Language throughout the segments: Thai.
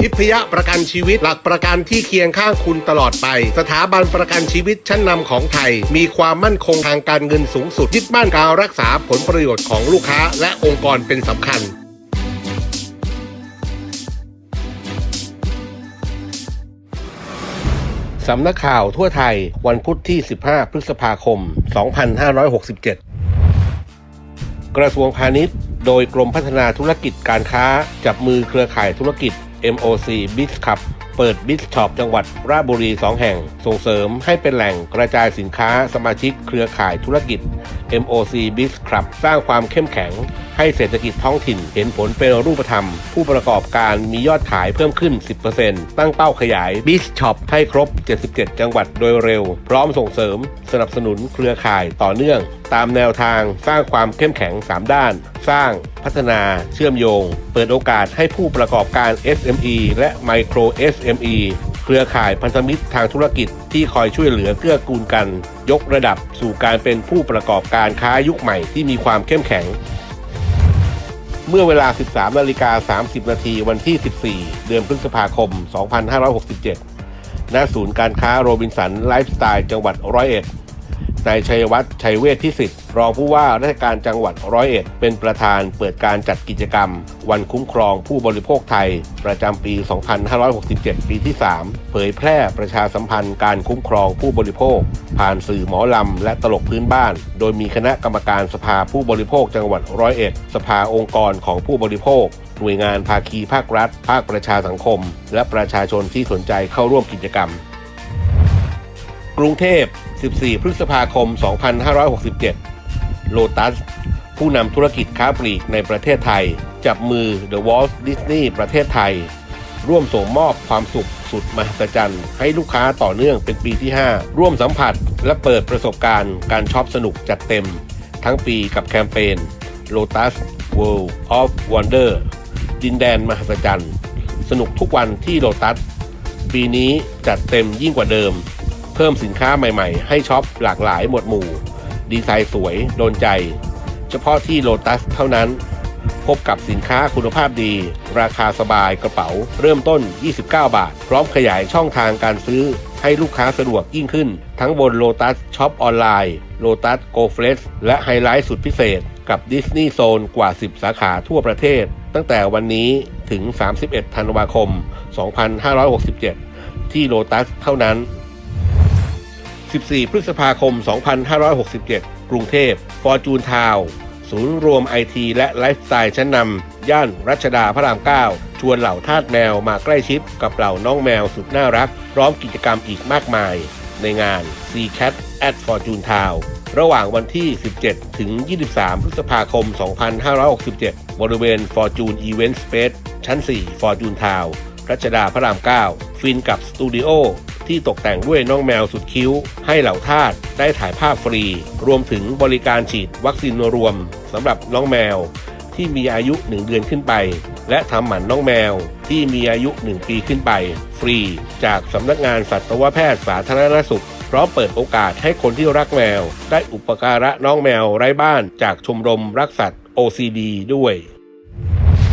ทิพยประกันชีวิต หลักประกันที่เคียงข้างคุณตลอดไป สถาบันประกันชีวิตชั้นนำของไทย มีความมั่นคงทางการเงินสูงสุดยึดมั่นการรักษาผลประโยชน์ของลูกค้า และองค์กรเป็นสำคัญสำนักข่าวทั่วไทยวันพุธที่ 15 พฤษภาคม 2567 กระทรวงพาณิชย์ โดยกรมพัฒนาธุรกิจการค้า จับมือเครือข่ายธุรกิจ MOC b i z Cup เปิดบิสช็อปจังหวัดราชบุรี 2 แห่ง ส่งเสริมให้เป็นแหล่งกระจายสินค้าสมาชิกเครือข่ายธุรกิจ MOC b i z Club สร้างความเข้มแข็ง ให้เศรษฐกิจท้องถิ่นเห็นผลเป็นรูปธรรม ผู้ประกอบการมียอดขายเพิ่มขึ้น 10%ตั้งเป้าขยาย b i z Shop ให้ครบ 77 จังหวัดโดยเร็ว พร้อมส่งเสริม สนับสนุนเครือข่ายต่อเนื่อง ตามแนวทางสร้างความเข้มแข็ง 3 ด้าน สร้างพัฒนาเชื่อมโยง เปิดโอกาสให้ผู้ประกอบการ SME และ Micro SME เครือข่ายพันธมิตรทางธุรกิจที่คอยช่วยเหลือเกื้อกูลกัน ยกระดับสู่การเป็นผู้ประกอบการค้ายุคใหม่ที่มีความเข้มแข็ง เมื่อเวลา 13นาฬิกา30 นาทีวันที่ 14 เดือนพฤษภาคม 2567 ณ ศูนย์การค้าโรบินสันไลฟ์สไตล์จังหวัดร้อยเอ็ด นายชัยวัฒน์ชัยเวทพิสิทธิ์รองผู้ว่าราชการจังหวัดร้อยเอ็ด เป็นประธานเปิดการจัดกิจกรรม วันคุ้มครองผู้บริโภคไทย ประจำปี 2567 ปีที่ 3 เผยแพร่ประชาสัมพันธ์การคุ้มครองผู้บริโภค ผ่านสื่อหมอลำและตลกพื้นบ้าน โดยมีคณะกรรมการสภาผู้บริโภคจังหวัดร้อยเอ็ด สภาองค์กรของผู้บริโภคหน่วยงานภาคีภาครัฐ ภาคประชาสังคม และประชาชนที่สนใจเข้าร่วมกิจกรรม กรุงเทพ 14 พฤษภาคม 2567 โลตัส ผู้นำธุรกิจค้าปลีกในประเทศไทย จับมือ The Walt Disney ประเทศไทย ร่วมส่งมอบความสุขสุดมหัศจรรย์ ให้ลูกค้าต่อเนื่องเป็นปีที่ 5 ร่วมสัมผัสและเปิดประสบการณ์การช็อปสนุกจัดเต็ม ทั้งปีกับแคมเปญ Lotus World of Wonder ดินแดนมหัศจรรย์ สนุกทุกวันที่โลตัส ปีนี้จัดเต็มยิ่งกว่าเดิม เพิ่มสินค้าใหม่ๆ ให้ช็อปหลากหลายหมวดหมู่ ดีไซน์สวย โดนใจ เฉพาะที่โลตัสเท่านั้น พบกับสินค้าคุณภาพดี ราคาสบายกระเป๋า เริ่มต้น 29 บาท พร้อมขยายช่องทางการซื้อให้ลูกค้าสะดวกยิ่งขึ้น ทั้งบนโลตัสช็อปออนไลน์โลตัสโกเฟสและไฮไลท์สุดพิเศษ กับดิสนีย์โซนกว่า 10 สาขาทั่วประเทศ ตั้งแต่วันนี้ถึง 31 ธันวาคม 2567 ที่โลตัสเท่านั้น 14 พฤษภาคม 2567 กรุงเทพฟอร์จูนทาวศูนย์รวมไอทีและไลฟ์สไตล์ชั้นนำ ย่านรัชดาพระราม 9 ชวนเหล่าทาสแมวมาใกล้ชิดกับเหล่าน้องแมวสุดน่ารัก พร้อมกิจกรรมอีกมากมาย ในงาน c Cat at Fortune Town ระหว่างวันที่ 17 ถึง 23 พฤษภาคม 2567 บริเวณ Fortune Event Space ชั้น 4 Fortune Town รัชดาพระราม 9 ฟินกับสตูดิโอ ที่ตกแต่งด้วยน้องแมวสุดคิ้ว ให้เหล่าทาสได้ถ่ายภาพฟรี รวมถึงบริการฉีดวัคซีนรวมสำหรับน้องแมวที่มีอายุ 1 เดือนขึ้นไป และทำหมันน้องแมวที่มีอายุ 1 ปีขึ้นไป ฟรี จากสำนักงานสัตวแพทย์สาธารณสุขพร้อมเปิดโอกาสให้คนที่รักแมว ได้อุปการะน้องแมวไร้บ้านจากชมรมรักสัตว์ OCD ด้วย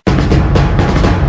1444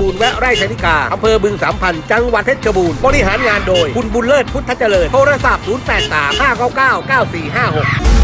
บูรณ์แวะไร่ชนิกาอำเภอบึงสามพันจังหวัดเพชรบูรณ์บริหารงานโดย คุณบุญเลิศพุทธเจริญ โทรศัพท์ 0835999456